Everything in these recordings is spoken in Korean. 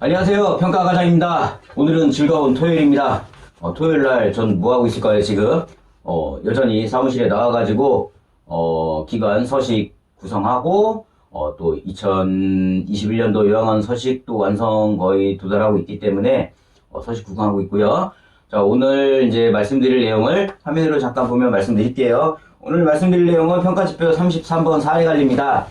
안녕하세요. 평가과장입니다. 오늘은 즐거운 토요일입니다. 어, 토요일 날 전 뭐하고 있을 까요, 지금? 어, 여전히 사무실에 나와가지고, 어, 기관 서식 구성하고, 어, 또 2021년도 요양원 서식도 완성 거의 도달하고 있기 때문에, 어, 서식 구성하고 있고요. 자, 오늘 이제 말씀드릴 내용을 화면으로 잠깐 보면 말씀드릴게요. 오늘 말씀드릴 내용은 평가지표 33번 사례관리입니다.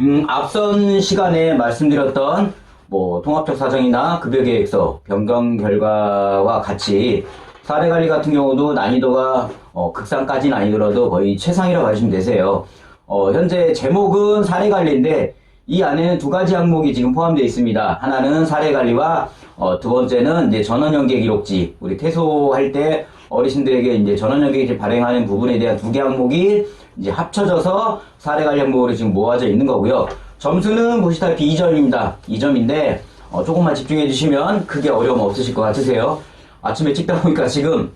음, 앞선 시간에 말씀드렸던 뭐 통합적 사정이나 급여 계획서 변경 결과와 같이 사례 관리 같은 경우도 난이도가 어, 극상까지는 아니더라도 거의 최상이라고 하시면 되세요. 어, 현재 제목은 사례 관리인데 이 안에는 두 가지 항목이 지금 포함되어 있습니다. 하나는 사례 관리와 어, 두 번째는 이제 전원 연계 기록지 우리 퇴소할 때 어르신들에게 이제 전원 연계를 발행하는 부분에 대한 두 개 항목이 이제 합쳐져서 사례 관리 항목으로 지금 모아져 있는 거고요. 점수는 보시다시피 2점입니다. 2점인데 어, 조금만 집중해 주시면 크게 어려움 없으실 것 같으세요. 아침에 찍다 보니까 지금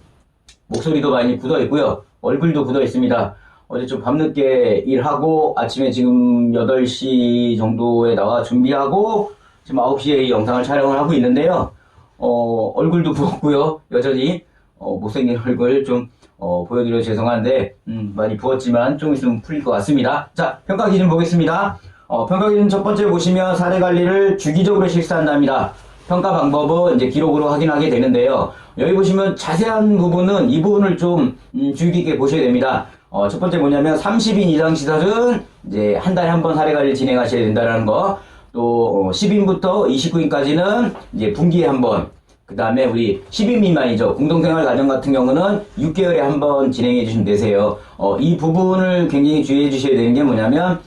목소리도 많이 굳어 있고요. 얼굴도 굳어 있습니다. 어제 좀 밤늦게 일하고 아침에 지금 8시 정도에 나와 준비하고 지금 9시에 이 영상을 촬영을 하고 있는데요. 어, 얼굴도 부었고요. 여전히 어, 못생긴 얼굴 좀 어, 보여드려 죄송한데 음, 많이 부었지만 좀 있으면 풀릴 것 같습니다. 자, 평가 기준 보겠습니다. 어, 평가 기준 첫 번째 보시면 사례 관리를 주기적으로 실시한답니다. 평가 방법은 이제 기록으로 확인하게 되는데요. 여기 보시면 자세한 부분은 이 부분을 좀 음, 주의 깊게 보셔야 됩니다. 어, 첫 번째 뭐냐면 30인 이상 시설은 이제 한 달에 한 번 사례 관리를 진행하셔야 된다는 거. 또 어, 10인부터 29인까지는 이제 분기에 한 번. 그 다음에 우리 10인 미만이죠. 공동생활 가정 같은 경우는 6개월에 한 번 진행해 주시면 되세요. 어, 이 부분을 굉장히 주의해 주셔야 되는 게 뭐냐면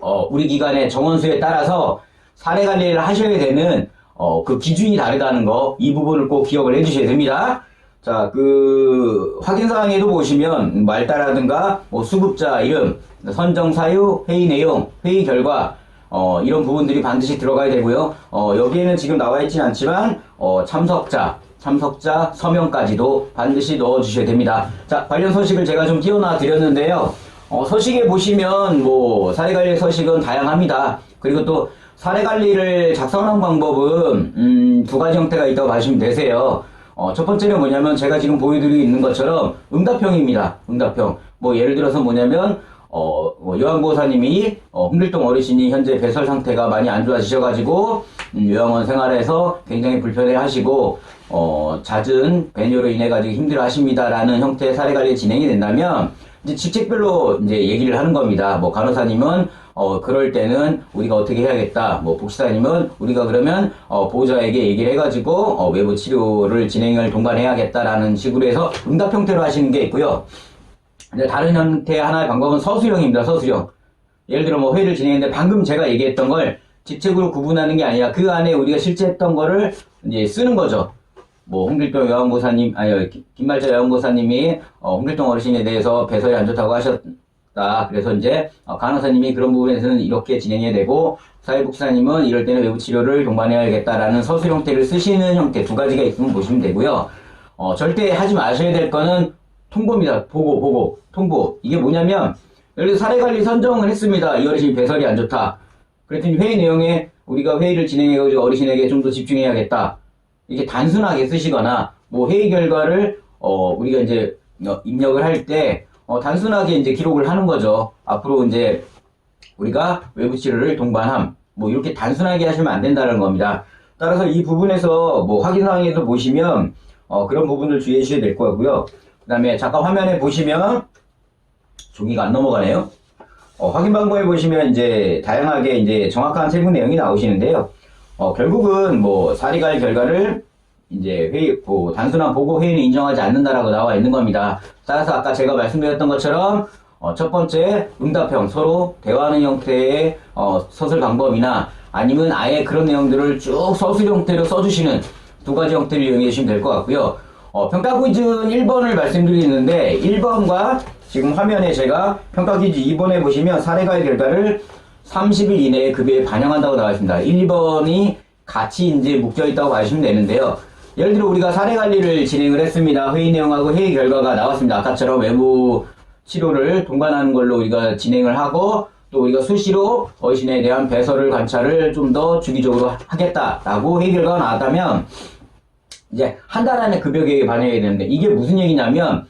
어, 우리 기관의 정원수에 따라서 사례 관리를 하셔야 되는 어, 그 기준이 다르다는 거, 이 부분을 꼭 기억을 해 주셔야 됩니다. 자, 그, 확인 사항에도 보시면, 말따라든가, 뭐, 수급자 이름, 선정 사유, 회의 내용, 회의 결과, 어, 이런 부분들이 반드시 들어가야 되고요. 어, 여기에는 지금 나와 있진 않지만, 어, 참석자, 참석자 서명까지도 반드시 넣어 주셔야 됩니다. 자, 관련 서식을 제가 좀 띄워놔 드렸는데요. 어, 서식에 보시면 뭐 사례관리 서식은 다양합니다. 그리고 또 사례관리를 작성하는 방법은 음, 두 가지 형태가 있다고 봐주시면 되세요. 어, 첫 번째는 뭐냐면 제가 지금 보여드리고 있는 것처럼 응답형입니다. 응답형. 뭐 예를 들어서 뭐냐면 어, 뭐 요양보호사님이 어, 홍길동 어르신이 현재 배설 상태가 많이 안 좋아지셔가지고 음, 요양원 생활에서 굉장히 불편해하시고 어, 잦은 배뇨로 인해 가지고 힘들어하십니다라는 형태의 사례관리 진행이 된다면 이제 직책별로 이제 얘기를 하는 겁니다. 뭐 간호사님은 어 그럴 때는 우리가 어떻게 해야겠다. 뭐 복지사님은 우리가 그러면 어 보호자에게 얘기를 해가지고 어 외부 치료를 진행을 동반해야겠다라는 식으로 해서 응답 형태로 하시는 게 있고요. 이제 다른 형태의 하나의 방법은 서술형입니다. 서술형. 예를 들어 뭐 회의를 진행했는데 방금 제가 얘기했던 걸 직책으로 구분하는 게 아니라 그 안에 우리가 실제 했던 거를 이제 쓰는 거죠. 뭐 홍길동 요양보사님 아니 기- 김말자 요양보사님이 어, 홍길동 어르신에 대해서 배설이 안 좋다고 하셨다. 그래서 이제 어, 간호사님이 그런 부분에서는 이렇게 진행해야 되고 사회복지사님은 이럴 때는 외부 치료를 동반해야겠다라는 서술 형태를 쓰시는 형태 두 가지가 있으면 보시면 되고요. 어, 절대 하지 마셔야 될 거는 통보입니다. 보고 보고 통보 이게 뭐냐면 예를 들어 사례관리 선정을 했습니다. 이 어르신이 배설이 안 좋다. 그랬더니 회의 내용에 우리가 회의를 진행해가지고 어르신에게 좀 더 집중해야겠다. 이게 단순하게 쓰시거나 뭐 회의 결과를 어 우리가 이제 어, 입력을 할때 어, 단순하게 이제 기록을 하는 거죠. 앞으로 이제 우리가 외부 치료를 동반함 뭐 이렇게 단순하게 하시면 안 된다는 겁니다. 따라서 이 부분에서 뭐 확인 사항에도 보시면 어, 그런 부분을 주의해 주셔야 될 거고요. 그 다음에 잠깐 화면에 보시면 종이가 안 넘어가네요. 어, 확인 방법에 보시면 이제 다양하게 이제 정확한 세부 내용이 나오시는데요. 어, 결국은 뭐 사리갈 결과를 이제 회의, 뭐 단순한 보고 회의는 인정하지 않는다라고 나와 있는 겁니다. 따라서 아까 제가 말씀드렸던 것처럼 어, 첫 번째 응답형 서로 대화하는 형태의 어, 서술 방법이나 아니면 아예 그런 내용들을 쭉 서술 형태로 써주시는 두 가지 형태를 이용해 주시면 될 것 같고요. 어, 평가 기준 1번을 말씀드리는데 1번과 지금 화면에 제가 평가 기준 2번에 보시면 사례가의 결과를 30일 이내에 급여에 반영한다고 나와 있습니다. 1번이 같이 이제 묶여 있다고 봐주시면 되는데요. 예를 들어 우리가 사례 관리를 진행을 했습니다. 회의 내용하고 회의 결과가 나왔습니다. 아까처럼 외부 치료를 동반하는 걸로 우리가 진행을 하고 또 우리가 수시로 어신에 대한 배설을 관찰을 좀 더 주기적으로 하겠다라고 회의 결과가 나왔다면 이제 한 달 안에 급여 계획이 반영이 되는데 이게 무슨 얘기냐면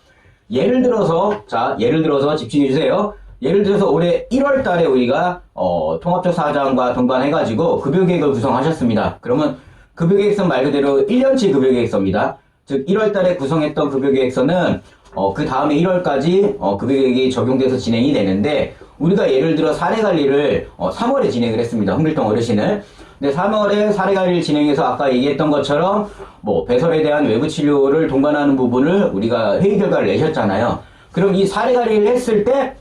예를 들어서 자 예를 들어서 집중해 주세요. 예를 들어서 올해 1월 달에 우리가 어, 통합적 사장과 동반해 가지고 급여 계획을 구성하셨습니다. 그러면 급여 계획서 말 그대로 1년치 급여 계획서입니다. 즉 1월 달에 구성했던 급여 계획서는 어, 그 다음에 1월까지 어, 급여 계획이 적용돼서 진행이 되는데 우리가 예를 들어 사례 관리를 어, 3월에 진행을 했습니다. 흥길동 어르신을. 근데 3월에 사례 관리를 진행해서 아까 얘기했던 것처럼 뭐 배설에 대한 외부 치료를 동반하는 부분을 우리가 회의 결과를 내셨잖아요. 그럼 이 사례 관리를 했을 때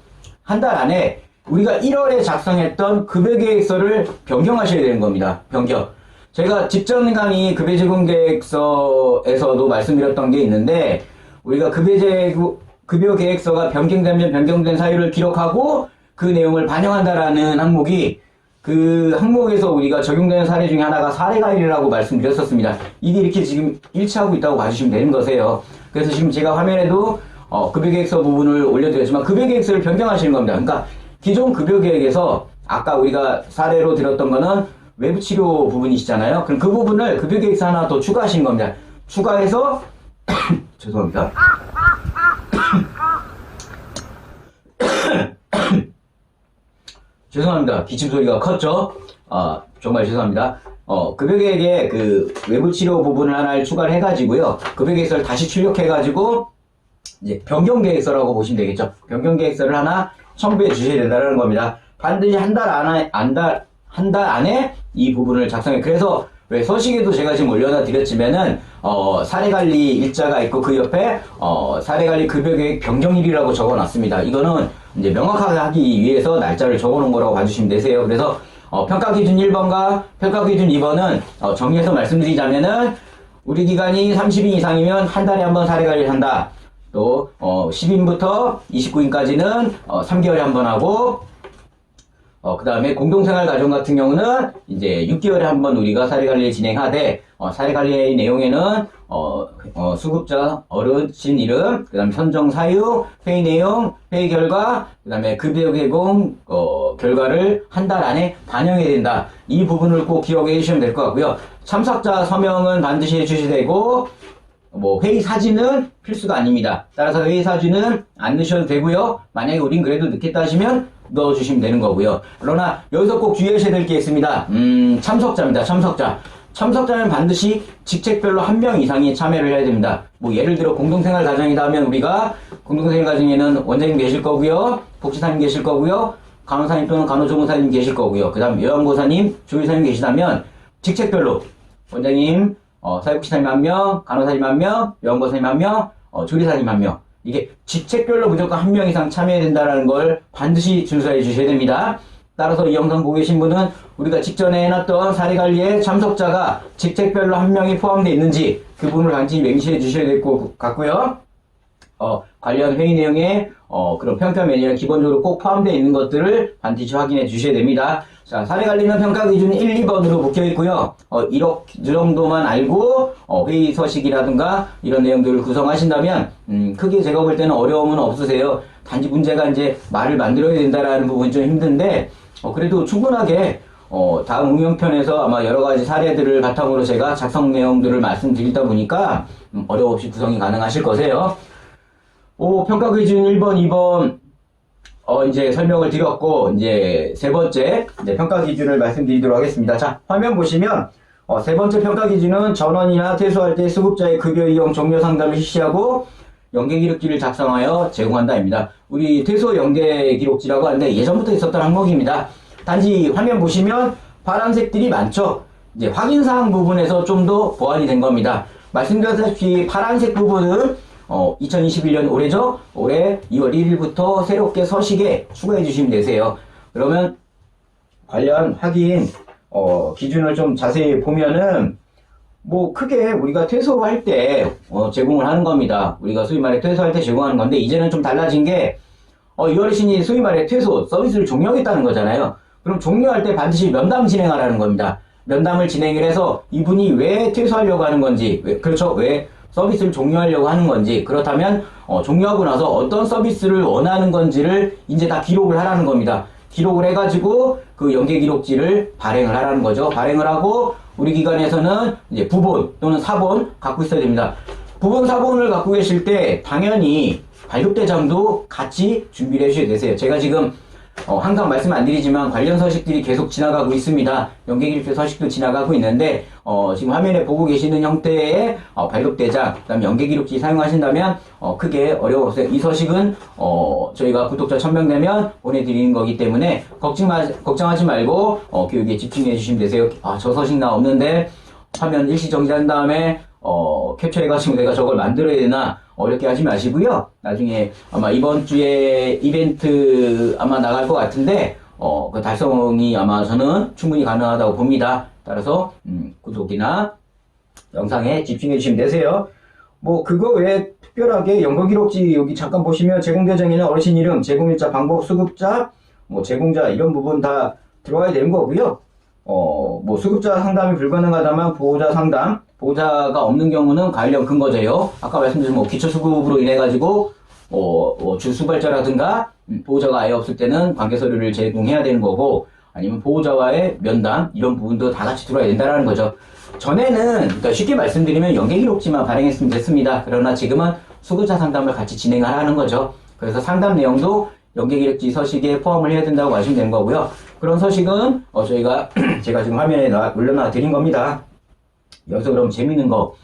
한 달 안에 우리가 1월에 작성했던 급여 계획서를 변경하셔야 되는 겁니다. 변경. 제가 직전 강의 급여 제공 계획서에서도 말씀드렸던 게 있는데 우리가 급여 제 급여 계획서가 변경되면 변경된 사유를 기록하고 그 내용을 반영한다라는 항목이 그 항목에서 우리가 적용되는 사례 중에 하나가 사례 관리라고 말씀드렸었습니다. 이게 이렇게 지금 일치하고 있다고 봐주시면 되는 거세요. 그래서 지금 제가 화면에도 어, 급여계획서 부분을 올려드렸지만 급여계획서를 변경하시는 겁니다. 그러니까 기존 급여계획에서 아까 우리가 사례로 들었던 거는 외부 치료 부분이시잖아요. 그럼 그 부분을 급여계획서 하나 더 추가하신 겁니다. 추가해서 죄송합니다. 죄송합니다. 기침 소리가 컸죠? 아, 정말 죄송합니다. 어, 급여계획에 그 외부 치료 부분을 하나를 추가를 해가지고요. 급여계획서를 다시 출력해가지고 이제 변경 계획서라고 보시면 되겠죠. 변경 계획서를 하나 첨부해 주셔야 된다는 겁니다. 반드시 한 달 안에, 한 달, 한 달 안에 이 부분을 작성해. 그래서 왜 서식에도 제가 지금 올려놔 드렸지만은, 어, 사례관리 일자가 있고 그 옆에, 어, 사례관리 급여계획 변경일이라고 적어 놨습니다. 이거는 이제 명확하게 하기 위해서 날짜를 적어 놓은 거라고 봐주시면 되세요. 그래서, 어, 평가 기준 1번과 평가 기준 2번은, 어, 정리해서 말씀드리자면은, 우리 기간이 30인 이상이면 한 달에 한 번 사례관리를 한다. 또 어, 10인부터 29인까지는 어, 3개월에 한 번 하고 어, 그 다음에 공동생활 가정 같은 경우는 이제 6개월에 한 번 우리가 사례관리를 진행하되 어, 사례관리의 내용에는 어, 어, 수급자 어르신 이름, 그 다음 선정 사유, 회의 내용, 회의 결과, 그 다음에 급여 개공 어, 결과를 한 달 안에 반영해야 된다. 이 부분을 꼭 기억해 주시면 될 것 같고요. 참석자 서명은 반드시 해주셔야 되고 뭐 회의 사진은 필수가 아닙니다. 따라서 회의 사진은 안 넣으셔도 되고요. 만약에 우린 그래도 넣겠다 하시면 넣어주시면 되는 거고요. 그러나 여기서 꼭 주의하셔야 될 게 있습니다. 음, 참석자입니다. 참석자. 참석자는 반드시 직책별로 한 명 이상이 참여를 해야 됩니다. 뭐 예를 들어 공동생활 가정이다 하면 우리가 공동생활 가정에는 원장님 계실 거고요. 복지사님 계실 거고요. 간호사님 또는 간호조무사님 계실 거고요. 그 다음 요양보사님, 조리사님 계시다면 직책별로 원장님, 어, 사회복지사님 한 명, 간호사님 한 명, 요양보사님 한 명, 어, 조리사님 한 명. 이게 직책별로 무조건 한 명 이상 참여해야 된다는 걸 반드시 준수해 주셔야 됩니다. 따라서 이 영상 보고 계신 분은 우리가 직전에 해놨던 사례관리에 참석자가 직책별로 한 명이 포함되어 있는지 그 부분을 반드시 명시해 주셔야 될 것 같고요. 어, 관련 회의 내용에 어, 그런 평가 메뉴가 기본적으로 꼭 포함되어 있는 것들을 반드시 확인해 주셔야 됩니다. 자, 사례 관리는 평가 기준 1, 2번으로 묶여 있고요. 어, 이렇게 이 정도만 알고 어, 회의 서식이라든가 이런 내용들을 구성하신다면 음, 크게 제가 볼 때는 어려움은 없으세요. 단지 문제가 이제 말을 만들어야 된다라는 부분이 좀 힘든데 어, 그래도 충분하게 어, 다음 응용편에서 아마 여러 가지 사례들을 바탕으로 제가 작성 내용들을 말씀드리다 보니까 음, 어려움 없이 구성이 가능하실 거세요. 오, 평가 기준 1번, 2번, 어, 이제 설명을 드렸고, 이제 세 번째, 이제 평가 기준을 말씀드리도록 하겠습니다. 자, 화면 보시면, 어, 세 번째 평가 기준은 전원이나 퇴소할 때 수급자의 급여 이용 종료 상담을 실시하고, 연계 기록지를 작성하여 제공한다입니다. 우리 퇴소 연계 기록지라고 하는데 예전부터 있었던 항목입니다. 단지 화면 보시면 파란색들이 많죠? 이제 확인 사항 부분에서 좀 더 보완이 된 겁니다. 말씀드렸다시피 파란색 부분은 어, 2021년 올해죠? 올해 2월 1일부터 새롭게 서식에 추가해 주시면 되세요. 그러면 관련 확인 어, 기준을 좀 자세히 보면은 뭐 크게 우리가 퇴소할 때 어, 제공을 하는 겁니다. 우리가 소위 말해 퇴소할 때 제공하는 건데 이제는 좀 달라진 게 어, 이 어르신이 소위 말해 퇴소 서비스를 종료하겠다는 거잖아요. 그럼 종료할 때 반드시 면담 진행하라는 겁니다. 면담을 진행을 해서 이분이 왜 퇴소하려고 하는 건지, 왜, 그렇죠? 왜 서비스를 종료하려고 하는 건지, 그렇다면 어, 종료하고 나서 어떤 서비스를 원하는 건지를 이제 다 기록을 하라는 겁니다. 기록을 해가지고 그 연계 기록지를 발행을 하라는 거죠. 발행을 하고 우리 기관에서는 이제 부본 또는 사본 갖고 있어야 됩니다. 부본 사본을 갖고 계실 때 당연히 발급 대장도 같이 준비를 해주셔야 되세요. 제가 지금 어, 항상 말씀 안 드리지만 관련 서식들이 계속 지나가고 있습니다. 연계기록표 서식도 지나가고 있는데 어, 지금 화면에 보고 계시는 형태의 어, 발급대장, 그다음 연계기록지 사용하신다면 어, 크게 어려워없어요. 이 서식은 어, 저희가 구독자 1000명 되면 보내드리는 거기 때문에 걱정 마, 걱정하지 말고 어, 교육에 집중해 주시면 되세요. 아, 저 서식 나 없는데 화면 일시 정지한 다음에 어, 캡처해가지고 내가 저걸 만들어야 되나 어렵게 하지 마시고요. 나중에 아마 이번 주에 이벤트 아마 나갈 것 같은데 어, 그 달성이 아마 저는 충분히 가능하다고 봅니다. 따라서 음, 구독이나 영상에 집중해 주시면 되세요. 뭐 그거 외에 특별하게 연구 기록지 여기 잠깐 보시면 제공대장에는 어르신 이름, 제공일자, 방법, 수급자, 뭐 제공자 이런 부분 다 들어와야 되는 거고요. 어, 뭐 수급자 상담이 불가능하다면 보호자 상담, 보호자가 없는 경우는 관련 근거제요. 아까 말씀드린 뭐 기초 수급으로 인해 가지고 어, 뭐 주수발자라든가 음, 보호자가 아예 없을 때는 관계 서류를 제공해야 되는 거고 아니면 보호자와의 면담 이런 부분도 다 같이 들어야 된다라는 거죠. 전에는 그러니까 쉽게 말씀드리면 연계 기록지만 발행했으면 됐습니다. 그러나 지금은 수급자 상담을 같이 진행하라는 거죠. 그래서 상담 내용도 연계 기록지 서식에 포함을 해야 된다고 되는 거고요. 그런 서식은 어, 저희가 제가 지금 화면에 나- 올려놔 드린 겁니다. 여기서 그럼 재밌는 거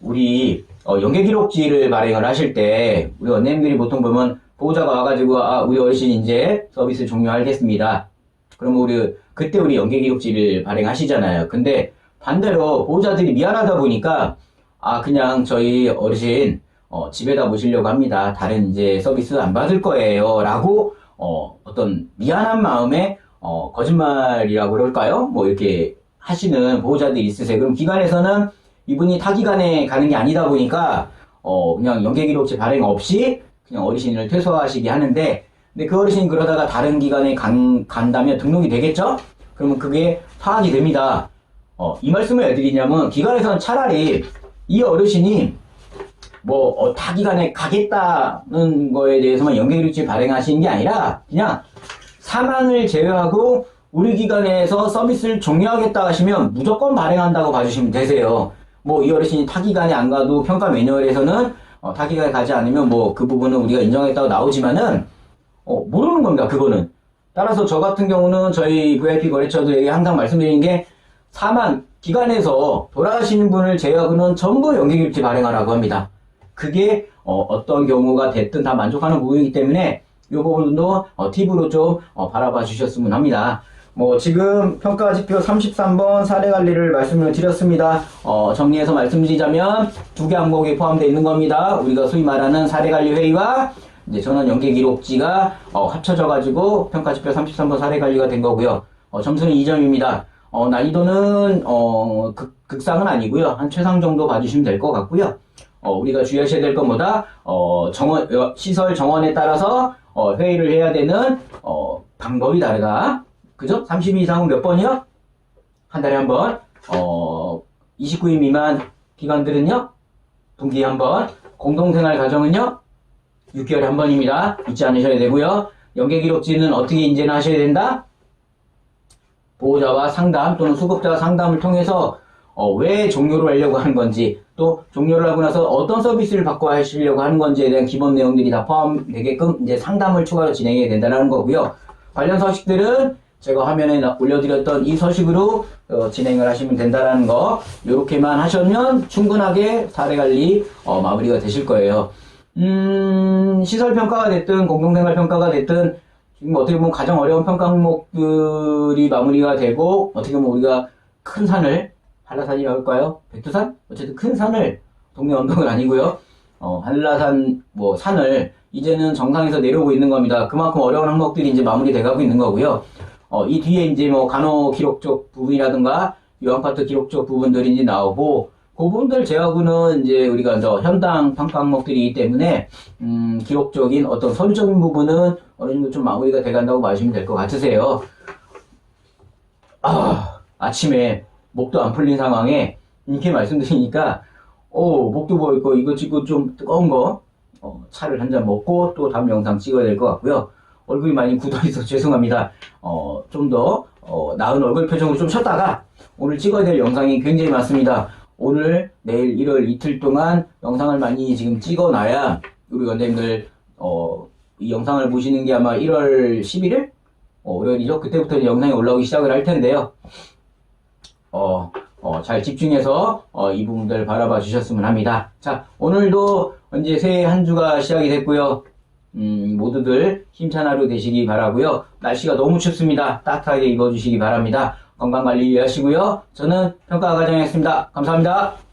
우리 어, 연계 기록지를 발행을 하실 때 우리 원내님들이 보통 보면 보호자가 와가지고 아 우리 어르신 이제 서비스 종료하겠습니다. 그러면 우리 그때 우리 연계 기록지를 발행하시잖아요. 근데 반대로 보호자들이 미안하다 보니까 아 그냥 저희 어르신 어, 집에다 모시려고 합니다. 다른 이제 서비스 안 받을 거예요 라고 어, 어떤 미안한 마음에 어, 거짓말이라고 그럴까요? 뭐 이렇게 하시는 보호자들이 있으세요. 그럼 기관에서는 이분이 타기관에 가는 게 아니다 보니까 어 그냥 연계기록지 발행 없이 그냥 어르신을 퇴소하시게 하는데 근데 그 어르신이 그러다가 다른 기관에 간, 간다면 등록이 되겠죠? 그러면 그게 파악이 됩니다. 어, 이 말씀을 왜 드리냐면 기관에서는 차라리 이 어르신이 뭐 어, 타기관에 가겠다는 거에 대해서만 연계기록지 발행하시는 게 아니라 그냥 사망을 제외하고 우리 기관에서 서비스를 종료하겠다 하시면 무조건 발행한다고 봐주시면 되세요. 뭐 이 어르신이 타기관에 안 가도 평가 매뉴얼에서는 어, 타기관에 가지 않으면 뭐 그 부분은 우리가 인정했다고 나오지만은 어, 모르는 겁니다. 그거는. 따라서 저 같은 경우는 저희 VIP 거래처들에게 항상 말씀드리는 게 사망 기관에서 돌아가시는 분을 제외하고는 전부 연계기록지 발행하라고 합니다. 그게 어, 떤 경우가 됐든 다 만족하는 부분이기 때문에 이 부분도 어, 팁으로 좀 어, 바라봐 주셨으면 합니다. 뭐 지금 평가지표 33번 사례 관리를 말씀을 드렸습니다. 어, 정리해서 말씀드리자면 두 개 항목이 포함되어 있는 겁니다. 우리가 소위 말하는 사례 관리 회의와 이제 전원 연계 기록지가 어, 합쳐져 가지고 평가지표 33번 사례 관리가 된 거고요. 어, 점수는 2점입니다. 어, 난이도는 어, 극, 극상은 아니고요. 한 최상 정도 봐주시면 될 것 같고요. 어, 우리가 주의하셔야 될 건 뭐다? 어, 정원, 어, 시설 정원에 따라서 어, 회의를 해야 되는 어, 방법이 다르다. 그죠? 32 이상은 몇 번이요? 한 달에 한 번. 어, 29인 미만 기관들은요? 분기에 한 번. 공동생활 가정은요? 6개월에 한 번입니다. 잊지 않으셔야 되고요. 연계기록지는 어떻게 인제는 하셔야 된다? 보호자와 상담 또는 수급자와 상담을 통해서 어, 왜 종료를 하려고 하는 건지 또 종료를 하고 나서 어떤 서비스를 받고 하시려고 하는 건지에 대한 기본 내용들이 다 포함되게끔 이제 상담을 추가로 진행해야 된다는 거고요. 관련 서식들은 제가 화면에 나- 올려드렸던 이 서식으로 어, 진행을 하시면 된다는 거 이렇게만 하시면 충분하게 사례 관리 어, 마무리가 되실 거예요. 음, 시설 평가가 됐든 공동생활 평가가 됐든 지금 어떻게 보면 가장 어려운 평가 항목들이 마무리가 되고 어떻게 보면 우리가 큰 산을 한라산이라고 할까요? 백두산? 어쨌든 큰 산을 동네 언덕은 아니고요. 어, 한라산 뭐 산을 이제는 정상에서 내려오고 있는 겁니다. 그만큼 어려운 항목들이 이제 마무리돼 가고 있는 거고요. 어, 이 뒤에 이제 뭐 간호 기록 쪽 부분이라든가 요한파트 기록 쪽 부분들이 이제 나오고 그 부분들 제하고는 이제 우리가 저 현당 평가 항목들이기 때문에 음, 기록적인 어떤 서류적인 부분은 어느 정도 좀 마무리가 돼간다고 봐주시면 될 것 같으세요. 아, 아침에 목도 안 풀린 상황에 이렇게 말씀드리니까 오 목도 보이고 이거 찍고 좀 뜨거운 거 어, 차를 한 잔 먹고 또 다음 영상 찍어야 될 것 같고요. 얼굴이 많이 굳어 있어 죄송합니다. 어, 좀 더, 어, 나은 얼굴 표정으로 좀 쉬었다가 오늘 찍어야 될 영상이 굉장히 많습니다. 오늘, 내일, 일요일 이틀 동안 영상을 많이 지금 찍어놔야 우리 원장님들, 어, 이 영상을 보시는 게 아마 1월 11일? 어, 월요일이죠? 그때부터 영상이 올라오기 시작을 할 텐데요. 어, 어, 잘 집중해서 어, 이 부분들 바라봐 주셨으면 합니다. 자, 오늘도 이제 새해 한 주가 시작이 됐고요. 음, 모두들 힘찬 하루 되시기 바라고요. 날씨가 너무 춥습니다. 따뜻하게 입어주시기 바랍니다. 건강 관리 유의하시고요. 저는 평가 과장이었습니다. 감사합니다.